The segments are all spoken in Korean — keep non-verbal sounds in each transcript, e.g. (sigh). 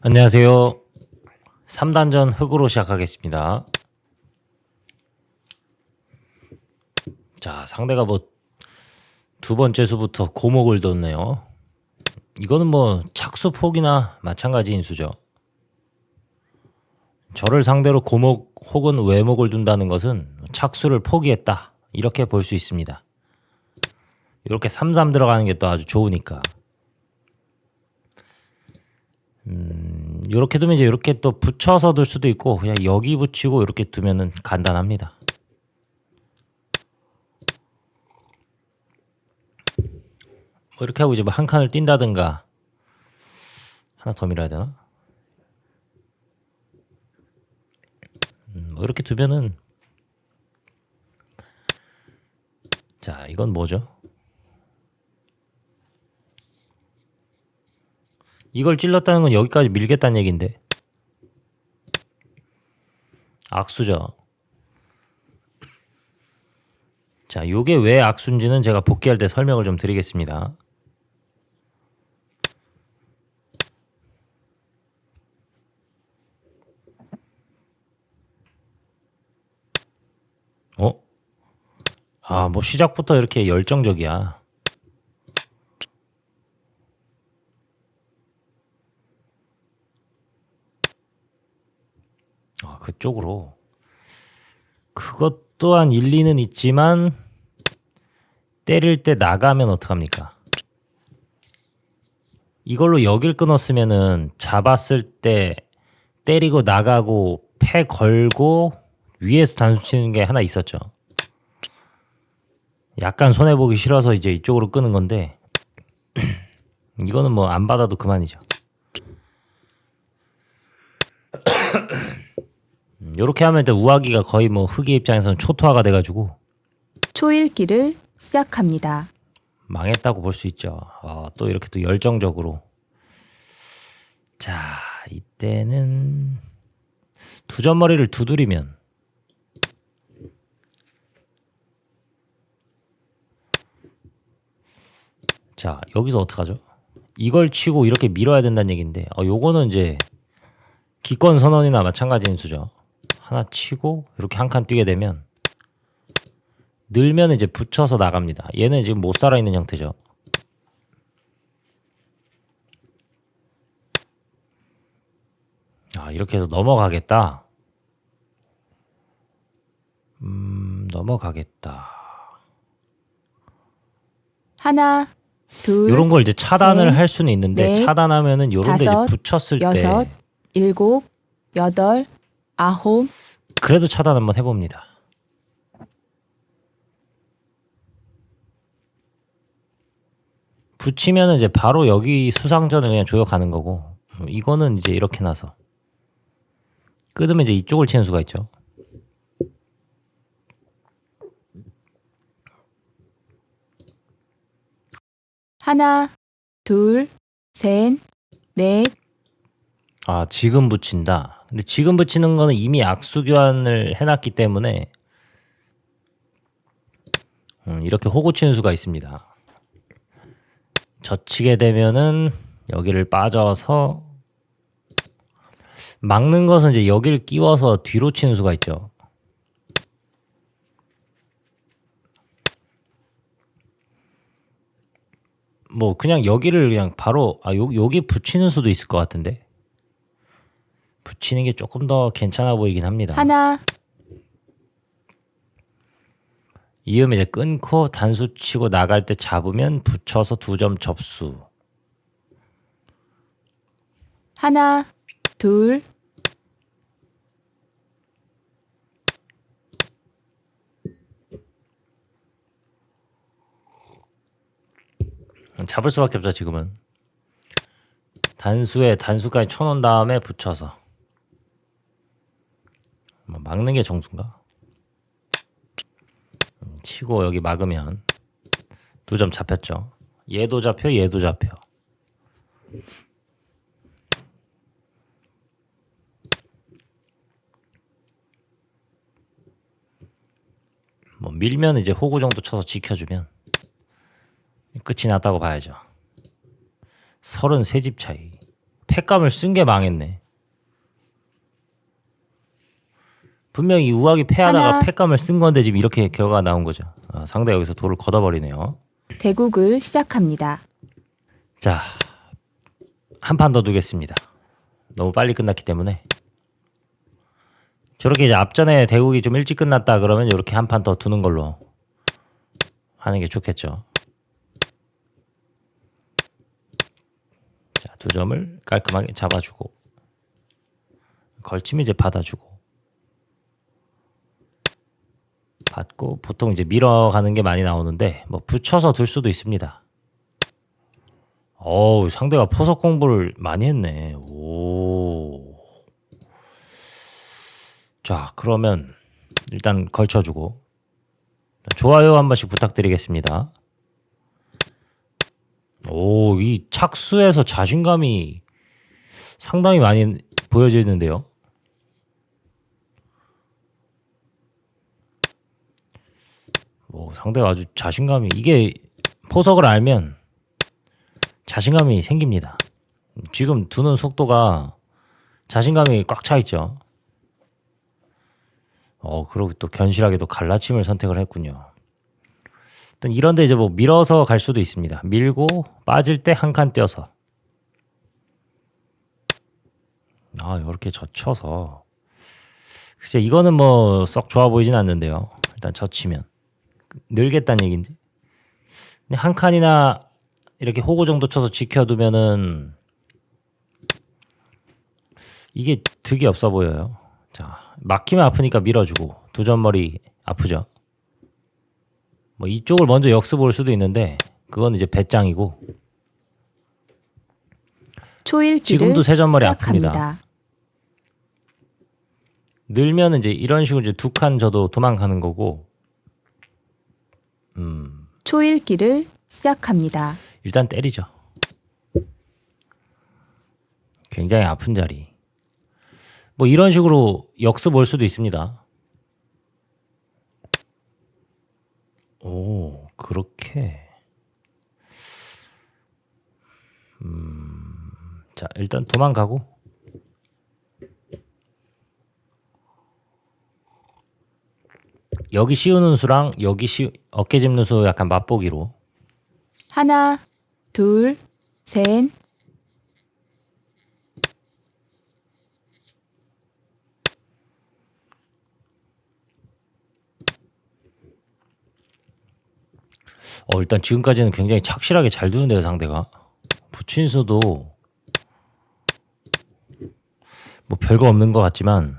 안녕하세요. 3단전 흑으로 시작하겠습니다. 자, 상대가 뭐 두 번째 수부터 고목을 뒀네요. 이거는 뭐 착수 폭이나 마찬가지인 수죠. 저를 상대로 고목 혹은 외목을 둔다는 것은 착수를 포기했다. 이렇게 볼 수 있습니다. 이렇게 3-3 들어가는 게 또 아주 좋으니까. 이렇게 두면 이제 이렇게 또 붙여서 둘 수도 있고 그냥 여기 붙이고 이렇게 두면은 간단합니다. 뭐 이렇게 하고 이제 뭐 한 칸을 띈다든가 하나 더 밀어야 되나? 음, 뭐 이렇게 두면은 자 이건 뭐죠? 이걸 찔렀다는 건 여기까지 밀겠다는 얘긴데. 악수죠. 자, 요게 왜 악수인지는 제가 복귀할 때 설명을 좀 드리겠습니다. 어? 아, 뭐 시작부터 이렇게 열정적이야. 아, 그쪽으로. 그것 또한 일리는 있지만 때릴 때 나가면 어떡합니까? 이걸로 여길 끊었으면은 잡았을 때 때리고 나가고 패 걸고 위에서 단수 치는 게 하나 있었죠. 약간 손해 보기 싫어서 이제 이쪽으로 끄는 건데 (clears throat) 이거는 뭐 안 받아도 그만이죠. 이렇게 하면 일단 우아기가 거의 뭐 흑의 입장에서는 초토화가 돼가지고 초읽기를 시작합니다. 망했다고 볼 수 있죠. 어, 또 이렇게 또 열정적으로. 자, 이때는 두 점머리를 두드리면 자, 여기서 어떡하죠? 이걸 치고 이렇게 밀어야 된다는 얘기인데 어, 요거는 이제 기권 선언이나 마찬가지인 수죠. 하나 치고 이렇게 한 칸 뛰게 되면 늘면 이제 붙여서 나갑니다. 얘는 지금 못 살아 있는 형태죠. 아 이렇게 해서 넘어가겠다. 음 넘어가겠다. 하나, 둘, 이런 걸 이제 차단을 셋, 할 수는 있는데 넷, 차단하면은 요런 데 이제 다섯, 붙였을 여섯, 때 일곱, 여덟, 아홉, 그래도 차단 한번 해봅니다. 붙이면 이제 바로 여기 수상전을 그냥 조여가는 거고 음, 이거는 이제 이렇게 나서 끄으면 이제 이쪽을 치는 수가 있죠. 하나, 둘, 셋, 넷, 아 지금 붙인다. 근데 지금 붙이는 거는 이미 악수 교환을 해놨기 때문에 음, 이렇게 호구 치는 수가 있습니다. 젖히게 되면은 여기를 빠져서 막는 것은 이제 여기를 끼워서 뒤로 치는 수가 있죠. 뭐 그냥 여기를 그냥 바로 아 요, 여기 붙이는 수도 있을 것 같은데 붙이는 게 조금 더 괜찮아 보이긴 합니다. 하나, 이음에 이제 끊고 단수 치고 나갈 때 잡으면 붙여서 두 점 접수. 하나, 둘, 잡을 수밖에 없죠 지금은. 단수에 단수까지 쳐놓은 다음에 붙여서 뭐 막는 게 정수인가? 음, 치고 여기 막으면 두 점 잡혔죠. 얘도 잡혀 얘도 잡혀. 뭐 밀면 이제 호구 정도 쳐서 지켜주면 끝이 났다고 봐야죠. 33집 차이. 팩감을 쓴 게 망했네. 분명히 우악이 패하다가 하나. 팩감을 쓴 건데 지금 이렇게 결과가 나온 거죠. 아, 상대 여기서 돌을 걷어버리네요. 대국을 시작합니다. 자, 한 판 더 두겠습니다. 너무 빨리 끝났기 때문에. 저렇게 이제 앞전에 대국이 좀 일찍 끝났다 그러면 이렇게 한 판 더 두는 걸로 하는 게 좋겠죠. 자, 두 점을 깔끔하게 잡아주고 걸치면 이제 받아주고 받고 보통 이제 밀어가는 게 많이 나오는데 뭐 붙여서 둘 수도 있습니다. 어우 상대가 포석 공부를 많이 했네. 오. 자 그러면 일단 걸쳐주고 좋아요 한 번씩 부탁드리겠습니다. 오 이 착수에서 자신감이 상당히 많이 보여지는데요. 오 상대가 아주 자신감이 이게 포석을 알면 자신감이 생깁니다. 지금 두는 속도가 자신감이 꽉 차 있죠. 어, 그리고 또 견실하게 또 갈라침을 선택을 했군요. 일단 이런데 이제 뭐 밀어서 갈 수도 있습니다. 밀고 빠질 때 한 칸 떼어서. 아, 이렇게 젖혀서. 글쎄, 이거는 뭐 썩 좋아 보이진 않는데요. 일단 젖히면. 늘겠다는. 근데 한 칸이나 이렇게 호구 정도 쳐서 지켜두면은 이게 득이 없어 보여요. 자, 막히면 아프니까 밀어주고 두 점머리 아프죠. 뭐 이쪽을 먼저 역습 올 수도 있는데 그건 이제 배짱이고 지금도 세 점머리 시작합니다. 늘면 이제 이런 식으로 이제 두 칸 저도 도망가는 거고 초일기를 시작합니다. 일단 때리죠. 굉장히 아픈 자리. 뭐 이런 식으로 역습 올 수도 있습니다. 오, 그렇게. 음, 자, 일단 도망가고. 여기 씌우는 수랑 여기 씌 어깨 짚는 수 약간 맛보기로. 하나, 둘, 셋, 어 일단 지금까지는 굉장히 착실하게 잘 두는데요 상대가. 부친수도 뭐 별거 없는 것 같지만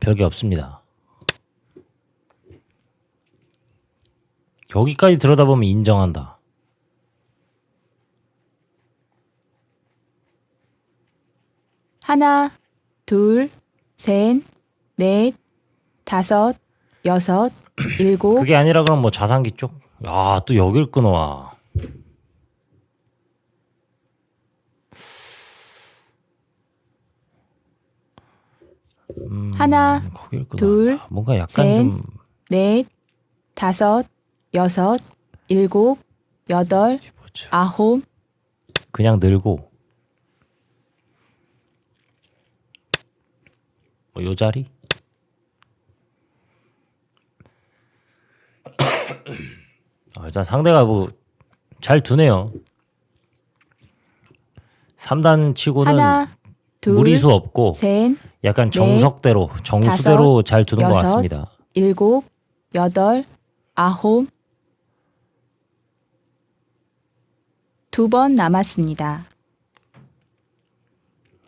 별게 없습니다 여기까지 들여다보면 인정한다. 하나, 둘, 셋, 넷, 다섯, 여섯, (clears throat) 일곱, 그게 아니라 그럼 뭐 자산기 쪽 야 또 여길 끊어와. 하나, 거길 끊어 둘, 뭔가 약간 셋, 좀 넷, 다섯, 여섯, 일곱, 여덟? 아홉, 그냥 늘고 뭐 요 자리 (coughs) 아, 일단 상대가 뭐 잘 두네요. 3단 치고는 하나, 둘, 무리수 없고 셋, 약간 정석대로 정수대로 잘 두는 것 여섯, 같습니다. 일곱, 여덟, 아홉, 두 번 남았습니다.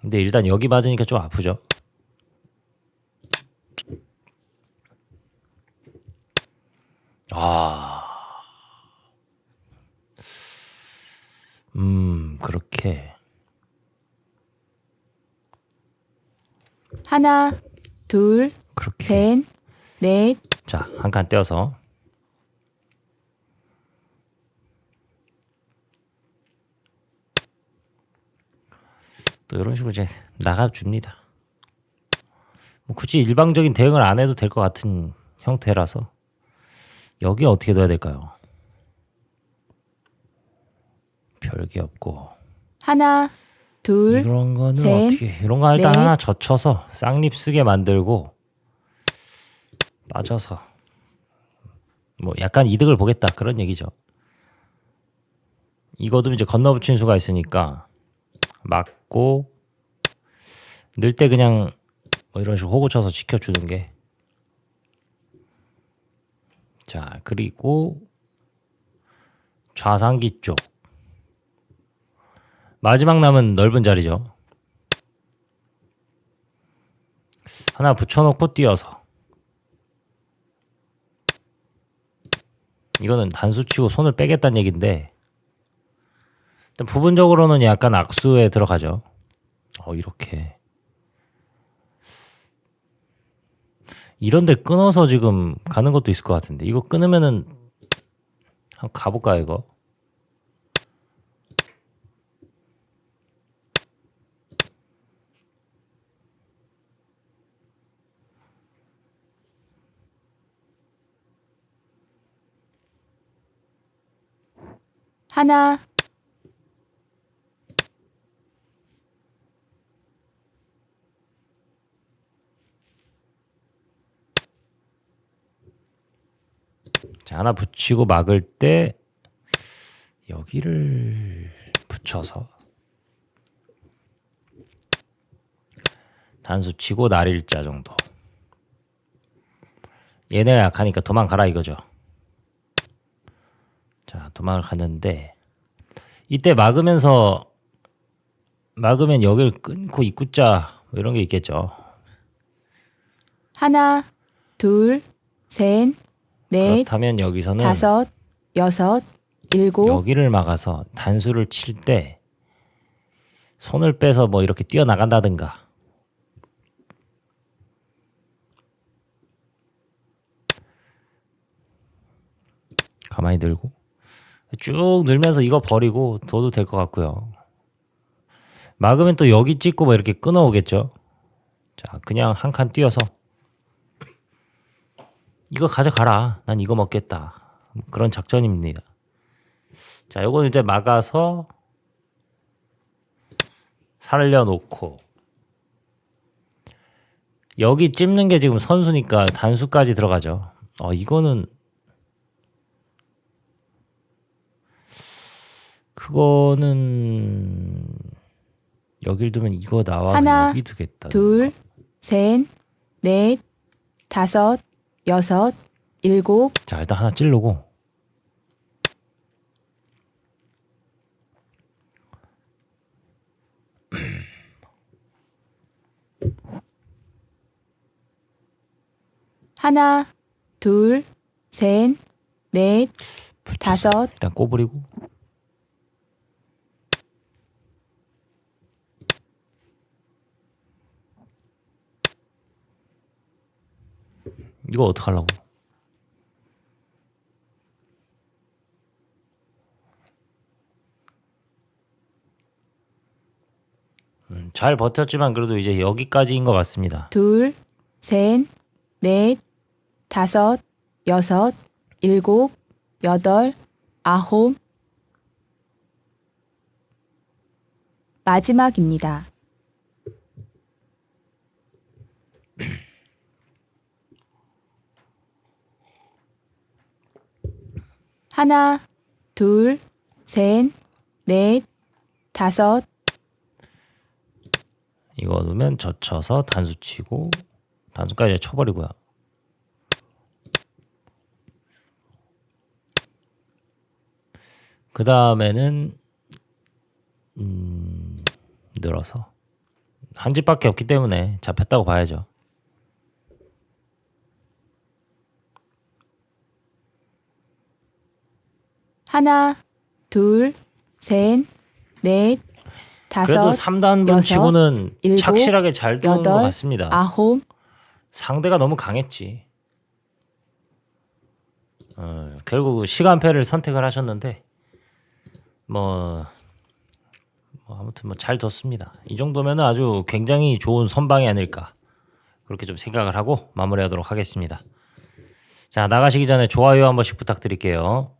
근데 일단 여기 맞으니까 좀 아프죠. 아, 음 그렇게. 하나, 둘, 그렇게. 셋, 넷, 자 한 칸 떼어서 또 이런 식으로 이제 나가 줍니다. 뭐 굳이 일방적인 대응을 안 해도 될 것 같은 형태라서 여기 어떻게 둬야 될까요? 별게 없고 하나, 둘, 이런 거는 셋, 어떻게 이런 거 일단 넷. 하나 젖혀서 쌍립 쓰게 만들고 빠져서 뭐 약간 이득을 보겠다 그런 얘기죠. 이거도 이제 건너붙인 수가 있으니까 맞고 늘 때 그냥 뭐 이런 식으로 호구 쳐서 지켜주는 게. 자 그리고 좌상기 쪽 마지막 남은 넓은 자리죠. 하나 붙여놓고 띄어서 이거는 단수 치고 손을 빼겠다는 얘긴데 일단 부분적으로는 약간 악수에 들어가죠. 어 이렇게 이런데 끊어서 지금 가는 것도 있을 것 같은데 이거 끊으면은 한번 가볼까요 이거? 하나, 하나 붙이고 막을 때 여기를 붙여서 단수 치고 날일자 정도. 얘네가 약하니까 도망가라 이거죠. 자, 도망을 갔는데 이때 막으면서 막으면 여기를 끊고 입구자 뭐 이런 게 있겠죠. 하나, 둘, 셋, 넷, 그렇다면 여기서는 다섯, 여섯, 일곱, 여기를 막아서 단수를 칠 때 손을 빼서 뭐 이렇게 뛰어나간다든가 가만히 들고 쭉 늘면서 이거 버리고 둬도 될 것 같고요. 막으면 또 여기 찍고 뭐 이렇게 끊어오겠죠. 자, 그냥 한 칸 뛰어서 이거 가져가라. 난 이거 먹겠다. 그런 작전입니다. 자, 요거는 이제 막아서 살려놓고 여기 찝는 게 지금 선수니까 단수까지 들어가죠. 어, 이거는 그거는 여길 두면 이거 나와서 하나, 여기 두겠다. 둘, 셋, 넷, 다섯, 여섯, 일곱, 자, 일단 하나 찌르고. 하나, 둘, 셋, 넷, 다섯, 일단 꼬부리고 이거 어떡하려고 음, 잘 버텼지만 그래도 이제 여기까지인 것 같습니다 둘, 셋, 넷, 다섯, 여섯, 일곱, 여덟, 아홉. 마지막입니다. (clears throat) 하나, 둘, 셋, 넷, 다섯, 이거 넣으면 젖혀서 단수 치고 단수까지 쳐버리고요. 그 다음에는 음, 늘어서 한 집밖에 없기 때문에 잡혔다고 봐야죠. 하나, 둘, 셋, 넷, 그래도 다섯, 3단분 여섯, 치고는 일곱, 착실하게 잘 두는 것 여덟, 같습니다. 아홉, 상대가 너무 강했지. 어, 결국 시간패를 선택을 하셨는데 뭐, 뭐 아무튼 뭐 잘 뒀습니다. 이 정도면 아주 굉장히 좋은 선방이 아닐까 그렇게 좀 생각을 하고 마무리하도록 하겠습니다. 자 나가시기 전에 좋아요 한 번씩 부탁드릴게요.